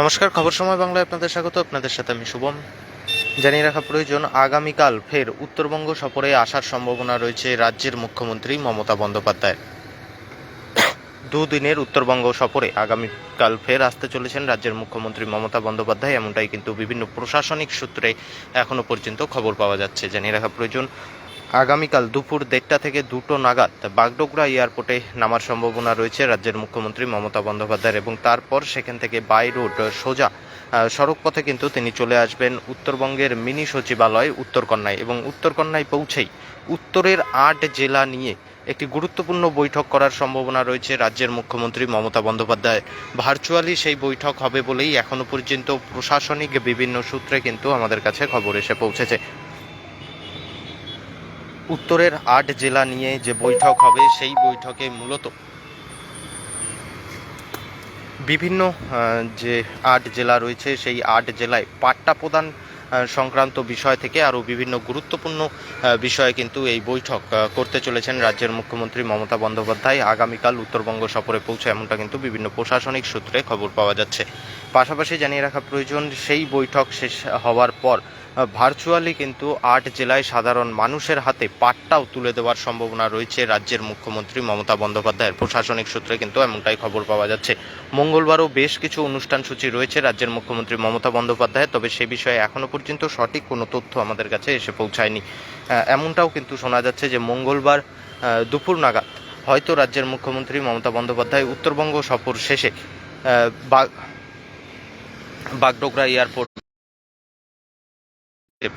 নমস্কার, খবর সময় বাংলায় আপনাদের স্বাগত। আপনাদের সাথে আমি শুভম। জানিয়ে রাখা প্রয়োজন, আগামীকাল ফের উত্তরবঙ্গ সফরে আসার সম্ভাবনা রয়েছে রাজ্যের মুখ্যমন্ত্রী মমতা বন্দ্যোপাধ্যায় দুদিনের উত্তরবঙ্গ সফরে আগামীকাল ফের আসতে চলেছেন রাজ্যের মুখ্যমন্ত্রী মমতা বন্দ্যোপাধ্যায়, এমনটাই কিন্তু বিভিন্ন প্রশাসনিক সূত্রে এখনও পর্যন্ত খবর পাওয়া যাচ্ছে। জানিয়ে রাখা প্রয়োজন আগামীকাল দুপুর দেড়টা থেকে দুটো নাগাদ বাগডোগরা এয়ারপোর্টে নামার সম্ভাবনা রয়েছে। রাজ্যের মুখ্যমন্ত্রী মমতা বন্দ্যোপাধ্যায়ের এবং তারপর সেখান থেকে বাই রোড সোজা সড়ক পথে কিন্তু তিনি চলে আসবেন উত্তরবঙ্গের মিনি সচিবালয় উত্তরকন্যায় এবং উত্তরকন্যায় পৌঁছেই উত্তরের আট জেলা নিয়ে একটি গুরুত্বপূর্ণ বৈঠক করার সম্ভাবনা রয়েছে রাজ্যের মুখ্যমন্ত্রী মমতা বন্দ্যোপাধ্যায়। ভার্চুয়ালি সেই বৈঠক হবে বলেই এখনও পর্যন্ত প্রশাসনিক বিভিন্ন সূত্রে কিন্তু আমাদের কাছে খবর এসে পৌঁছেছে। উত্তরের আট জেলা নিয়ে যে বৈঠক হবে, সেই বৈঠকে মূলত বিভিন্ন যে আট জেলা রয়েছে, সেই আট জেলায় পাট্টা প্রদান সংক্রান্ত বিষয় থেকে আরও বিভিন্ন গুরুত্বপূর্ণ বিষয়ে কিন্তু এই বৈঠক করতে চলেছেন রাজ্যের মুখ্যমন্ত্রী মমতা বন্দ্যোপাধ্যায়। আগামীকাল উত্তরবঙ্গ সফরে পৌঁছে এমনটা কিন্তু বিভিন্ন প্রশাসনিক সূত্রে খবর পাওয়া যাচ্ছে। পাশাপাশি জানিয়ে রাখা প্রয়োজন, সেই বৈঠক শেষ হওয়ার পর ভার্চুয়ালি কিন্তু আট জেলায় সাধারণ মানুষের হাতে পাট্টাও তুলে দেওয়ার সম্ভাবনা রয়েছে রাজ্যের মুখ্যমন্ত্রী মমতা বন্দ্যোপাধ্যায়ের। প্রশাসনিক সূত্রে কিন্তু এমনটাই খবর পাওয়া যাচ্ছে। মঙ্গলবারও বেশ কিছু অনুষ্ঠান সূচি রয়েছে রাজ্যের মুখ্যমন্ত্রী মমতা বন্দ্যোপাধ্যায়, তবে সে বিষয়ে এখনও পর্যন্ত সঠিক কোনো তথ্য আমাদের কাছে এসে পৌঁছায়নি। এমনটাও কিন্তু শোনা যাচ্ছে যে মঙ্গলবার দুপুর নাগাদ হয়তো রাজ্যের মুখ্যমন্ত্রী মমতা বন্দ্যোপাধ্যায় উত্তরবঙ্গ সফর শেষে বাগডোগরা এয়ারপোর্ট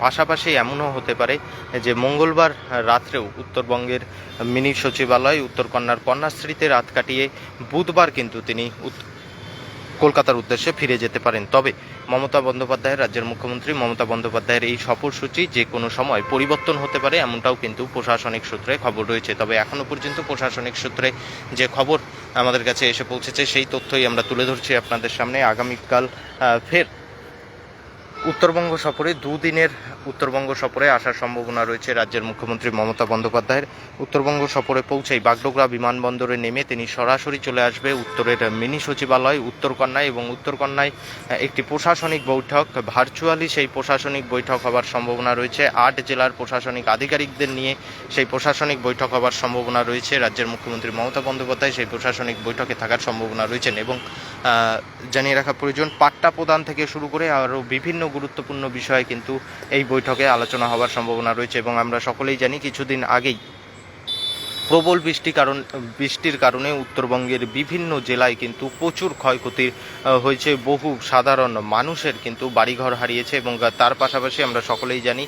পাশাপাশি এমনও হতে পারে যে মঙ্গলবার রাত্রেও উত্তরবঙ্গের মিনি সচিবালয় উত্তরকন্যার কন্যাশ্রীতে রাত কাটিয়ে বুধবার কিন্তু তিনি কলকাতার উদ্দেশ্যে ফিরে যেতে পারেন। তবে মমতা বন্দ্যোপাধ্যায়ের রাজ্যের মুখ্যমন্ত্রী মমতা বন্দ্যোপাধ্যায়ের এই সফরসূচি যে কোনো সময় পরিবর্তন হতে পারে এমনটাও কিন্তু প্রশাসনিক সূত্রে খবর রয়েছে। তবে এখনও পর্যন্ত প্রশাসনিক সূত্রে যে খবর আমাদের কাছে এসে পৌঁছেছে, সেই তথ্যই আমরা তুলে ধরছি আপনাদের সামনে। আগামীকাল ফের উত্তরবঙ্গ সফরে, দুদিনের উত্তরবঙ্গ সফরে আসার সম্ভাবনা রয়েছে রাজ্যের মুখ্যমন্ত্রী মমতা বন্দ্যোপাধ্যায়ের। উত্তরবঙ্গ সফরে পৌঁছেই বাগডোগরা বিমানবন্দরে নেমে তিনি সরাসরি চলে আসবে উত্তরের মিনি সচিবালয়, উত্তরকন্যায় এবং উত্তরকন্যায় একটি প্রশাসনিক বৈঠক। ভার্চুয়ালি সেই প্রশাসনিক বৈঠক হওয়ার সম্ভাবনা রয়েছে। আট জেলার প্রশাসনিক আধিকারিকদের নিয়ে সেই প্রশাসনিক বৈঠক হওয়ার সম্ভাবনা রয়েছে। রাজ্যের মুখ্যমন্ত্রী মমতা বন্দ্যোপাধ্যায় সেই প্রশাসনিক বৈঠকে থাকার সম্ভাবনা রয়েছেন এবং জানিয়ে রাখা প্রয়োজন। পাট্টা প্রদান থেকে শুরু করে আরও বিভিন্ন গুরুত্বপূর্ণ বিষয়ে, কিন্তু এই বৈঠকে আলোচনা হওয়ার সম্ভাবনা রয়েছে এবং আমরা সকলেই জানি কিছুদিন আগেই প্রবল বৃষ্টি কারণ, বৃষ্টির কারণে উত্তরবঙ্গের বিভিন্ন জেলায় কিন্তু প্রচুর ক্ষয়ক্ষতি হয়েছে। বহু সাধারণ মানুষের কিন্তু বাড়িঘর হারিয়েছে এবং তার পাশাপাশি আমরা সকলেই জানি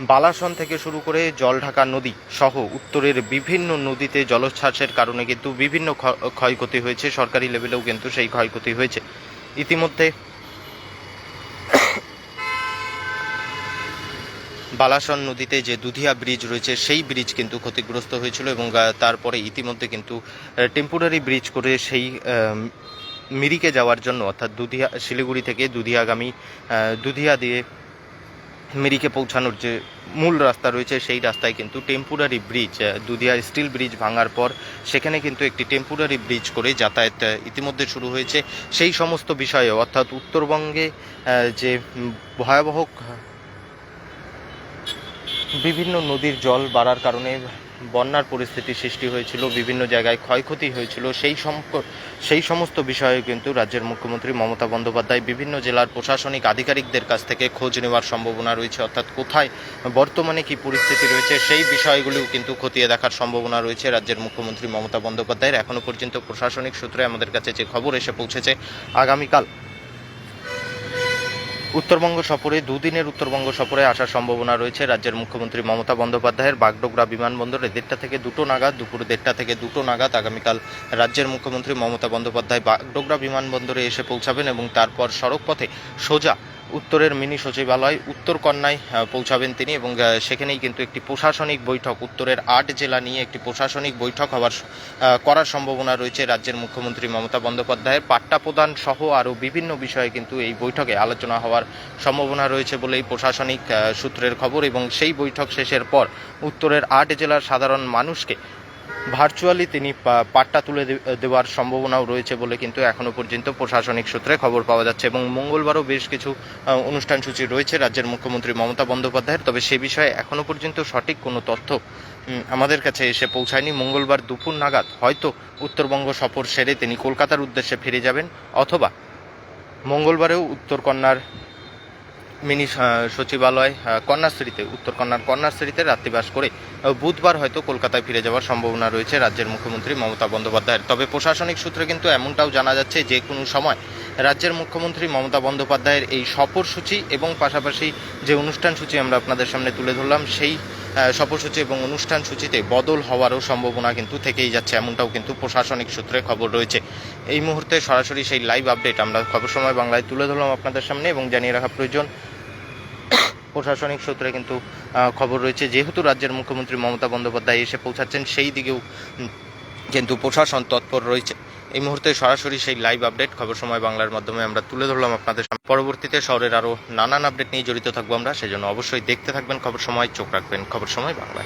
বালাসন থেকে শুরু করে জলঢাকা নদী সহ উত্তরের বিভিন্ন নদীতে জলোচ্ছ্বাসের কারণে কিন্তু বিভিন্ন ক্ষ- ক্ষয়ক্ষতি হয়েছে। সরকারি লেভেলেও কিন্তু সেই ক্ষয়ক্ষতি হয়েছে। ইতিমধ্যে বালাসন নদীতে যে দুধিয়া ব্রিজ রয়েছে, সেই ব্রিজ কিন্তু ক্ষতিগ্রস্ত হয়েছিল এবং তারপরে ইতিমধ্যে কিন্তু টেম্পোরারি ব্রিজ করে সেই মিরিকে যাওয়ার জন্য, অর্থাৎ দুধিয়া, শিলিগুড়ি থেকে দুধিয়াগামী দুধিয়া দিয়ে মিরিকে পৌঁছানোর যে মূল রাস্তা রয়েছে, সেই রাস্তায় কিন্তু temporary bridge Dudhia steel bridge ভাঙার পর সেখানে কিন্তু একটি টেম্পোরারি ব্রিজ করে যাতায়াত ইতিমধ্যে শুরু হয়েছে। সেই সমস্ত বিষয়ে, অর্থাৎ উত্তরবঙ্গে যে ভয়াবহ বিভিন্ন নদীর জল বাড়ার কারণে বন্যার পরিস্থিতি সৃষ্টি হয়েছিল, বিভিন্ন জায়গায় ক্ষয়ক্ষতি হয়েছিল। সেই সম্প- সেই সমস্ত বিষয়ে কিন্তু রাজ্যের মুখ্যমন্ত্রী মমতা বন্দ্যোপাধ্যায় বিভিন্ন জেলার প্রশাসনিক আধিকারিকদের কাছ থেকে খোঁজ নেওয়ার সম্ভাবনা রয়েছে, অর্থাৎ কোথায়, বর্তমানে কি পরিস্থিতি রয়েছে, সেই বিষয়গুলিও কিন্তু খতিয়ে দেখার সম্ভাবনা রয়েছে রাজ্যের মুখ্যমন্ত্রী মমতা বন্দ্যোপাধ্যায়ের। এখনও পর্যন্ত প্রশাসনিক সূত্রে আমাদের কাছে যে খবর এসে পৌঁছেছে, আগামীকাল উত্তরবঙ্গ সফরে, দুদিনের উত্তরবঙ্গ সফরে আসার সম্ভাবনা রয়েছে রাজ্যের মুখ্যমন্ত্রী মমতা বন্দ্যোপাধ্যায়ের বাগডোগরা বিমানবন্দরে দেড়টা থেকে দুটো নাগাদ, দুপুর দেড়টা থেকে দুটো নাগাদ আগামীকাল রাজ্যের মুখ্যমন্ত্রী মমতা বন্দ্যোপাধ্যায় বাগডোগরা বিমানবন্দরে এসে পৌঁছাবেন এবং তারপর সড়কপথে সোজা উত্তরের মিনি সচিবালয় উত্তরকন্যায় আহ, পৌঁছাবেন তিনি এবং সেখানেই কিন্তু একটি প্রশাসনিক বৈঠক। উত্তরের আট জেলা নিয়ে একটি প্রশাসনিক বৈঠক হওয়ার করার সম্ভাবনা রয়েছে রাজ্যের মুখ্যমন্ত্রী মমতা বন্দ্যোপাধ্যায়ের। পাট্টা প্রদান সহ আরও বিভিন্ন বিষয়ে কিন্তু এই বৈঠকে আলোচনা হওয়ার সম্ভাবনা রয়েছে বলেই প্রশাসনিক সূত্রের খবর এবং সেই বৈঠক শেষের পর উত্তরের আট জেলার সাধারণ মানুষকে ভার্চুয়ালি তিনি পাট্টা তুলে দেওয়ার সম্ভাবনাও রয়েছে বলে কিন্তু এখনও পর্যন্ত প্রশাসনিক সূত্রে খবর পাওয়া যাচ্ছে এবং মঙ্গলবারও বেশ কিছু অনুষ্ঠান সূচি রয়েছে রাজ্যের মুখ্যমন্ত্রী মমতা বন্দ্যোপাধ্যায়ের। তবে সে বিষয়ে এখনও পর্যন্ত সঠিক কোনো তথ্য আমাদের কাছে এসে পৌঁছায়নি। মঙ্গলবার দুপুর নাগাদ হয়তো উত্তরবঙ্গ সফর সেরে তিনি কলকাতার উদ্দেশ্যে ফিরে যাবেন অথবা মঙ্গলবারেও উত্তরকন্যার মিনি সচিবালয় কন্যাশ্রীতে, উত্তর উত্তরকন্যার কন্যাশ্রীতে রাত্রিবাস করে বুধবার হয়তো কলকাতায় ফিরে যাওয়ার সম্ভাবনা রয়েছে রাজ্যের মুখ্যমন্ত্রী মমতা বন্দ্যোপাধ্যায়ের। তবে প্রশাসনিক সূত্রে কিন্তু এমনটাও জানা যাচ্ছে যে কোনো সময় রাজ্যের মুখ্যমন্ত্রী মমতা বন্দ্যোপাধ্যায়ের এই সফরসূচি এবং পাশাপাশি যে অনুষ্ঠান সূচি আমরা আপনাদের সামনে তুলে ধরলাম, সেই সফরসূচি এবং অনুষ্ঠান সূচিতে বদল হওয়ারও সম্ভাবনা কিন্তু থেকেই যাচ্ছে, এমনটাও কিন্তু প্রশাসনিক সূত্রে খবর রয়েছে। এই মুহূর্তে সরাসরি সেই লাইভ আপডেট আমরা খবর সময় বাংলায় তুলে ধরলাম আপনাদের সামনে এবং জানিয়ে রাখা প্রয়োজন প্রশাসনিক সূত্রে কিন্তু খবর রয়েছে। যেহেতু রাজ্যের মুখ্যমন্ত্রী মমতা বন্দ্যোপাধ্যায় এসে পৌঁছাচ্ছেন, সেই দিকেও কিন্তু প্রশাসন তৎপর রয়েছে। এই মুহূর্তে সরাসরি সেই লাইভ আপডেট খবর সময় বাংলার মাধ্যমে আমরা তুলে ধরলাম আপনাদের সামনে। পরবর্তীতে শহরের আরও নানান আপডেট নিয়ে জড়িত থাকব আমরা, সেজন্য অবশ্যই দেখতে থাকবেন খবর সময়, চোখ রাখবেন খবর সময় বাংলায়।